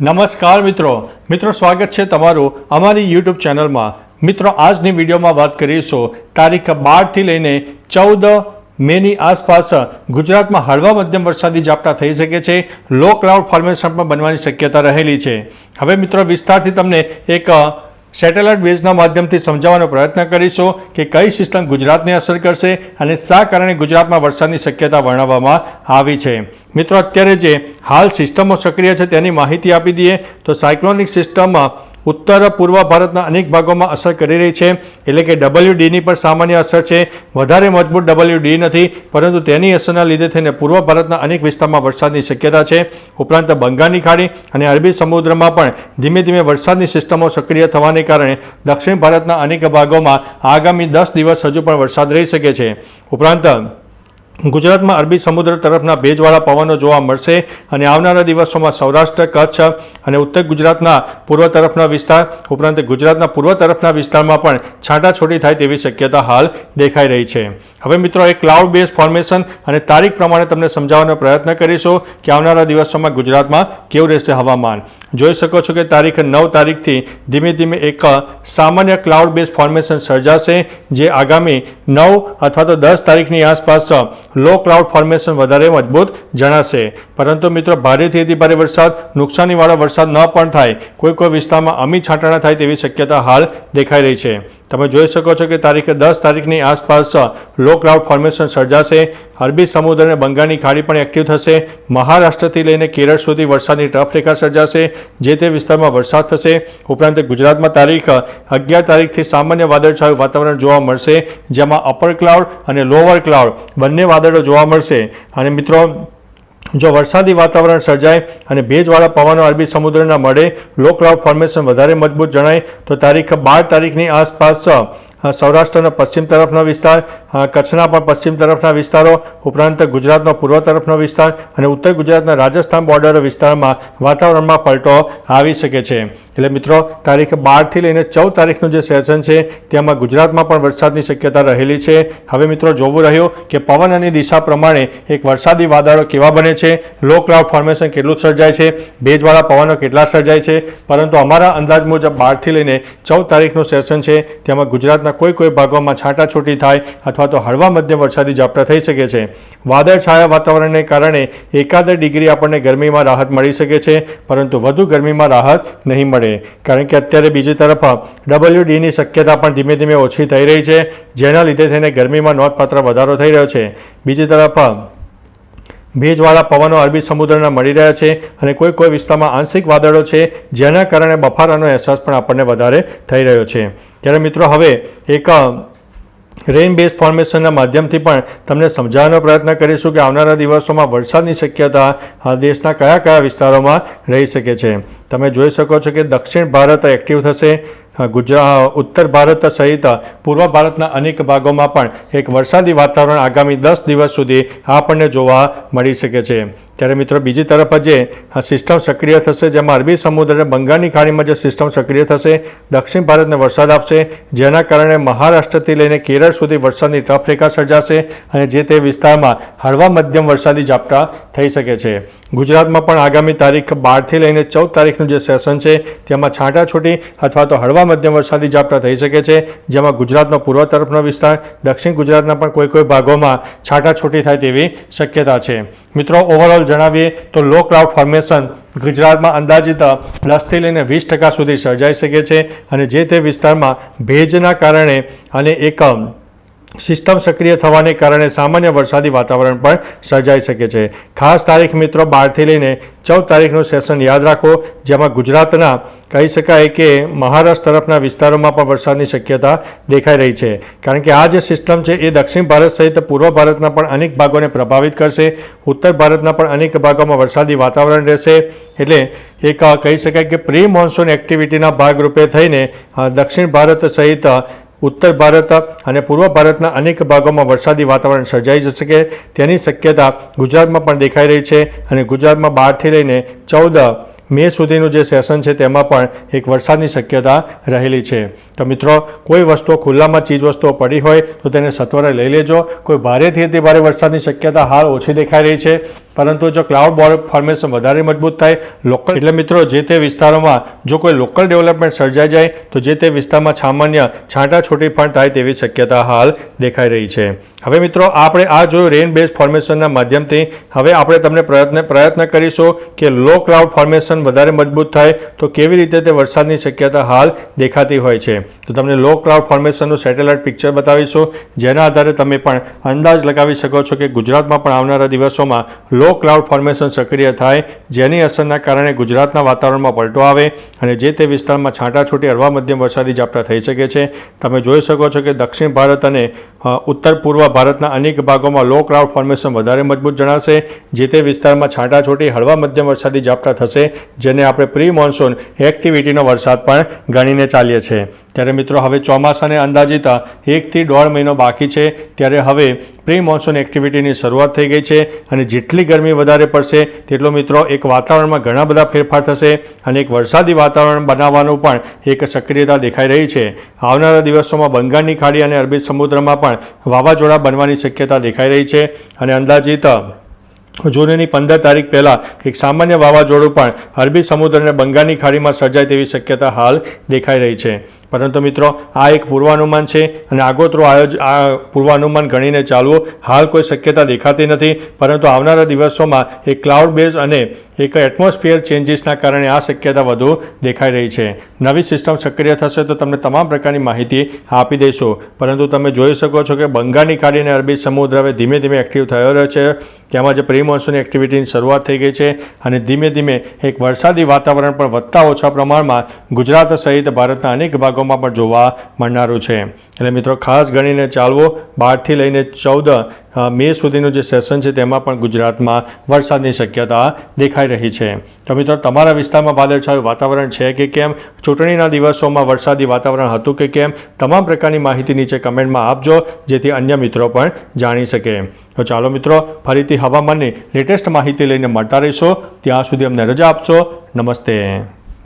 નમસ્કાર મિત્રો. મિત્રો, સ્વાગત છે તમારું અમારી યુટ્યુબ ચેનલમાં. મિત્રો, આજની વિડીયોમાં વાત કરીશું તારીખ બારથી લઈને ચૌદ મેની આસપાસ ગુજરાતમાં હળવા મધ્યમ વરસાદી ઝાપટા થઈ શકે છે. લો ક્લાઉડ ફોર્મેશન પણ બનવાની શક્યતા રહેલી છે. હવે મિત્રો, વિસ્તારથી તમને એક સેટેલાઇટ બેઝના માધ્યમથી સમજાવવાનો પ્રયત્ન કરીશું કે કઈ સિસ્ટમ ગુજરાતને અસર કરશે અને શા કારણે ગુજરાતમાં વરસાદની શક્યતા વર્ણવવામાં આવી છે. મિત્રો, અત્યારે જે હાલ સિસ્ટમો સક્રિય છે તેની માહિતી આપી દઈએ તો સાયક્લોનિક સિસ્ટમ ઉત્તર, પૂર્વ ભારતના અનેક ભાગોમાં અસર કરી રહી છે. એટલે કે ડબલ્યુ ડીની પણ સામાન્ય અસર છે. વધારે મજબૂત ડબલ્યુ ડી નથી, પરંતુ તેની અસરના લીધે થઈને પૂર્વ ભારતના અનેક વિસ્તારમાં વરસાદની શક્યતા છે. ઉપરાંત બંગાળની ખાડી અને અરબી સમુદ્રમાં પણ ધીમે ધીમે વરસાદની સિસ્ટમો સક્રિય થવાને કારણે દક્ષિણ ભારતના અનેક ભાગોમાં આગામી દસ દિવસ હજુ પણ વરસાદ રહી શકે છે. ઉપરાંત ગુજરાતમાં અરબી સમુદ્ર તરફના ભેજવાળા પવનો જોવા મળશે અને આવનારા દિવસોમાં સૌરાષ્ટ્ર, કચ્છ અને ઉત્તર ગુજરાતના પૂર્વ તરફના વિસ્તાર ઉપરાંત ગુજરાતના પૂર્વ તરફના વિસ્તારમાં પણ છાંટાછોટી થાય તેવી શક્યતા હાલ દેખાઈ રહી છે. હવે મિત્રો, એક ક્લાઉડ બેઝ ફોર્મેશન અને તારીખ પ્રમાણે તમને સમજાવવાનો પ્રયત્ન કરીશું કે આવનારા દિવસોમાં ગુજરાતમાં કેવું રહેશે હવામાન. જોઈ શકો છો કે તારીખ નવ તારીખથી ધીમે ધીમે એક સામાન્ય ક્લાઉડ બેઝ ફોર્મેશન સર્જાશે, જે આગામી નવ અથવા તો દસ તારીખની આસપાસ લો ક્લાઉડ ફોર્મેશન વધારે મજબૂત જણાશે. પરંતુ મિત્રો, ભારેથી અતિ ભારે વરસાદ, નુકસાનીવાળો વરસાદ ન પણ થાય. કોઈ કોઈ વિસ્તારમાં અમી છાંટાણા થાય તેવી શક્યતા હાલ દેખાઈ રહી છે. તમે જોઈ શકો છો કે તારીખે દસ તારીખની આસપાસ લો ક્લાઉડ ફોર્મેશન સર્જાશે. અરબી સમુદ્ર અને બંગાળની ખાડી પણ એક્ટિવ થશે. મહારાષ્ટ્રથી લઈને કેરળ સુધી વરસાદની ટફ રેખા સર્જાશે, જે તે વિસ્તારમાં વરસાદ થશે. ઉપરાંત ગુજરાતમાં તારીખ અગિયાર તારીખથી સામાન્ય વાદળછાયું વાતાવરણ જોવા મળશે, જેમાં અપર ક્લાઉડ અને લોઅર ક્લાઉડ બંને વાદળો જોવા મળશે. અને મિત્રો જો વરસાદી વાતાવરણ સર્જાય અને ભેજવાળા પવનો અરબી સમુદ્રના મળે લો ક્લાઉડ ફોર્મેશન વધારે મજબૂત જણાય, તો તારીખ બાર તારીખની આસપાસ સૌરાષ્ટ્રના પશ્ચિમ તરફનો વિસ્તાર કચ્છના પણ પશ્ચિમ તરફના વિસ્તારો, ઉપરાંત ગુજરાતનો પૂર્વ તરફનો વિસ્તાર અને ઉત્તર ગુજરાતના રાજસ્થાન બોર્ડર વિસ્તારમાં વાતાવરણમાં પલટો આવી શકે છે. એટલે મિત્રો, તારીખ બારથી લઈને ચૌદ તારીખનું જે સેશન છે, તેમાં ગુજરાતમાં પણ વરસાદની શક્યતા રહેલી છે. હવે મિત્રો, જોવું રહ્યું કે પવન અને દિશા પ્રમાણે એક વરસાદી વાદળો કેવા બને છે? લો ક્લાઉડ ફોર્મેશન કેટલું સર્જાય છે? ભેજવાળા પવનો કેટલા સર્જાય છે? પરંતુ અમારા અંદાજ મુજબ બારથી લઈને ચૌદ તારીખનું સેશન છે. તેમાં ગુજરાતના કોઈ કોઈ ભાગોમાં છાંટાછૂટી થાય અથવા તો હળવા મધ્યમ વરસાદી ઝાપટા થઈ શકે છે. વાદળછાયા વાતાવરણને કારણે એકાદ ડિગ્રી આપણને ગરમીમાં રાહત મળી શકે છે, પરંતુ વધુ ગરમીમાં રાહત નહીં મળે કારણ કે અત્યારે બીજી તરફ ડબલ્યુ ડીની શક્યતા પણ ધીમે ધીમે ઓછી થઈ રહી છે, જેના લીધે થઈને ગરમીમાં નોંધપાત્ર વધારો થઈ રહ્યો છે. બીજી તરફ, ભેજવાળા પવનો અરબી સમુદ્રના મળી રહ્યા છે અને કોઈ કોઈ વિસ્તારમાં આંશિક વાદળો છે, જેના કારણે બફારાનો અહેસાસ પણ આપણને વધારે થઈ રહ્યો છે. ત્યારે મિત્રો, હવે એક રેઇન બેઝ ફોર્મેશનના માધ્યમથી પણ તમને સમજાવવાનો પ્રયત્ન કરીશું કે આવનારા દિવસોમાં વરસાદની શક્યતા આ દેશના કયા કયા વિસ્તારોમાં રહી શકે છે. તમે જોઈ શકો છો કે દક્ષિણ ભારત એક્ટિવ થશે. ગુજરાત, ઉત્તર ભારત સહિત પૂર્વ ભારતના અનેક ભાગોમાં પણ એક વરસાદી વાતાવરણ આગામી દસ દિવસ સુધી આપણને જોવા મળી શકે છે. ત્યારે મિત્રો, બીજી તરફ જે સિસ્ટમ સક્રિય થશે, જેમાં અરબી સમુદ્ર અને બંગાળની ખાડીમાં જે સિસ્ટમ સક્રિય થશે, દક્ષિણ ભારતને વરસાદ આપશે, જેના કારણે મહારાષ્ટ્રથી લઈને કેરળ સુધી વરસાદની ટફરેખા સર્જાશે અને જે તે વિસ્તારમાં હળવા મધ્યમ વરસાદી ઝાપટા થઈ શકે છે. ગુજરાતમાં પણ આગામી તારીખ બારથી લઈને ચૌદ તારીખનું જે સેશન છે, તેમાં છાંટાછૂટી અથવા તો હળવા મધ્યમ વરસાદી ઝાપટા થઈ શકે છે, જેમાં ગુજરાતનો પૂર્વ તરફનો વિસ્તાર, દક્ષિણ ગુજરાતના પણ કોઈ કોઈ ભાગોમાં છાટાછૂટી થાય તેવી શક્યતા છે. મિત્રો ઓવરઓલ જણાવીએ તો લો ક્લાઉડ ફોર્મેશન ગુજરાતમાં અંદાજિત દસથી લઈને વીસ ટકા સુધી સર્જાઈ શકે છે અને જે તે વિસ્તારમાં ભેજના કારણે અને એક સિસ્ટમ સક્રિય થવાને કારણે સામાન્ય વરસાદી વાતાવરણ પણ સર્જાઈ શકે છે. ખાસ તારીખ મિત્રો બારથી લઈને ચૌદ તારીખનું સેશન યાદ રાખો, જેમાં ગુજરાતના કહી શકાય કે મહારાષ્ટ્ર તરફના વિસ્તારોમાં પણ વરસાદની શક્યતા દેખાઈ રહી છે. કારણ કે આ જે સિસ્ટમ છે, એ દક્ષિણ ભારત સહિત પૂર્વ ભારતના પણ અનેક ભાગોને પ્રભાવિત કરશે. ઉત્તર ભારતના પણ અનેક ભાગોમાં વરસાદી વાતાવરણ રહેશે. એટલે એક કહી શકાય કે પ્રી મોન્સૂન એક્ટિવિટીના ભાગરૂપે થઈને દક્ષિણ ભારત સહિત ઉત્તર ભારત અને પૂર્વ ભારતના અનેક ભાગોમાં વરસાદી વાતાવરણ સર્જાઈ શકે તેની શક્યતા ગુજરાતમાં પણ દેખાઈ રહી છે અને ગુજરાતમાં બારથી લઈને ચૌદ મે સુધીનું જે સેશન છે તેમાં પણ એક વરસાદની શક્યતા રહેલી છે. તો મિત્રો, કોઈ વસ્તુઓ ખુલ્લામાં ચીજ વસ્તુઓ પડી હોય તો તેને સત્વરે લઈ લેજો. કોઈ ભારેથી અતિ ભારે વરસાદની શક્યતા હાલ ઓછી દેખાઈ રહી છે. પરંતુ જો ક્લાઉડ બોર્ડ ફોર્મેશન વધારે મજબૂત થાય લોકલ એટલે મિત્રો, જે તે વિસ્તારોમાં જો કોઈ લોકલ ડેવલપમેન્ટ સર્જાઈ જાય, તો જે તે વિસ્તારમાં સામાન્ય છાંટાછૂટી પણ થાય તેવી શક્યતા હાલ દેખાઈ રહી છે. હવે મિત્રો, આપણે આ જોયું રેન બેઝ ફોર્મેશનના માધ્યમથી. હવે આપણે તમને પ્રયત્ન પ્રયત્ન કરીશું કે લો ક્લાઉડ ફોર્મેશન વધારે મજબૂત થાય તો કેવી રીતે તે વરસાદની શક્યતા હાલ દેખાતી હોય છે. તો તમને લો ક્લાઉડ ફોર્મેશનનું સેટેલાઇટ પિક્ચર બતાવીશું. જેના આધારે તમે પણ અંદાજ લગાવી શકો છો કે ગુજરાતમાં પણ આવનારા દિવસોમાં લો ક્લાઉડ ફોર્મેશન સક્રિય થાય, જેની અસરના કારણે ગુજરાતના વાતાવરણમાં પલટો આવે અને જે તે વિસ્તારમાં છાંટાછૂટી, હળવા મધ્યમ વરસાદી ઝાપટા થઈ શકે છે. તમે જોઈ શકો છો કે દક્ષિણ ભારત અને ઉત્તર પૂર્વ ભારતના અનેક ભાગોમાં લો ક્લાઉડ ફોર્મેશન વધારે મજબૂત જણાશે. જે તે વિસ્તારમાં છાંટાછૂટી, હળવા મધ્યમ વરસાદી ઝાપટા થશે, જેને આપણે પ્રી મોન્સૂન એક્ટિવિટીનો વરસાદ પણ ગણીને ચાલીએ છીએ. ત્યારે મિત્રો હવે ચોમાસાને અંદાજીતા એકથી દોઢ મહિનો બાકી છે. ત્યારે હવે પ્રી મોન્સૂન એક્ટિવિટીની શરૂઆત થઈ ગઈ છે અને જેટલી ગરમી વધારે પડશે તેટલો મિત્રો એક વાતાવરણમાં ઘણા બધા ફેરફાર થશે અને એક વરસાદી વાતાવરણ બનાવવાનું પણ એક સક્રિયતા દેખાઈ રહી છે. આવનારા દિવસોમાં બંગાળની ખાડી અને અરબી સમુદ્રમાં પણ વાવાઝોડા બનવાની શક્યતા દેખાઈ રહી છે અને અંદાજિત જૂનની પંદર તારીખ પહેલાં એક સામાન્ય વાવાઝોડું પણ અરબી સમુદ્ર અને બંગાળની ખાડીમાં સર્જાય તેવી શક્યતા હાલ દેખાઈ રહી છે. પરંતુ મિત્રો, આ એક પૂર્વાનુમાન છે અને આગોતરું આયોજ, આ પૂર્વાનુમાન ગણીને ચાલવું હાલ કોઈ શક્યતા દેખાતી નથી, પરંતુ આવનારા દિવસોમાં એક ક્લાઉડ બેઝ અને એક એટમોસ્ફિયર ચેન્જીસના કારણે આ શક્યતા વધુ દેખાઈ રહી છે. નવી સિસ્ટમ સક્રિય થશે તો તમને તમામ પ્રકારની માહિતી આપી દઈશું. પરંતુ તમે જોઈ શકો છો કે બંગાળની ખાડી અને અરબી સમુદ્ર હવે ધીમે ધીમે એક્ટિવ થયો રહ્યો છે. તેમાં જે પ્રી એક્ટિવિટીની શરૂઆત થઈ ગઈ છે અને ધીમે ધીમે એક વરસાદી વાતાવરણ પણ વધતા ઓછા પ્રમાણમાં ગુજરાત સહિત ભારતના અનેક ભાગોમાં પણ જોવા મળનારું છે. એટલે મિત્રો, ખાસ ગણીને ચાલવો, બારથી લઈને ચૌદ મે સુધીનું જે સેશન છે તેમાં પણ ગુજરાતમાં વરસાદની શક્યતા દેખાઈ રહી છે. તો મિત્રો, તમારા વિસ્તારમાં વાદળછાયું વાતાવરણ છે કે કેમ? ચૂંટણીના દિવસોમાં વરસાદી વાતાવરણ હતું કે કેમ? તમામ પ્રકારની માહિતી નીચે કમેન્ટમાં આપજો, જેથી અન્ય મિત્રો પણ જાણી શકે. તો ચાલો મિત્રો, ફરીથી હવામાનની લેટેસ્ટ માહિતી લઈને મળતા રહીશો. ત્યાં સુધી અમને રજા આપશો. નમસ્તે.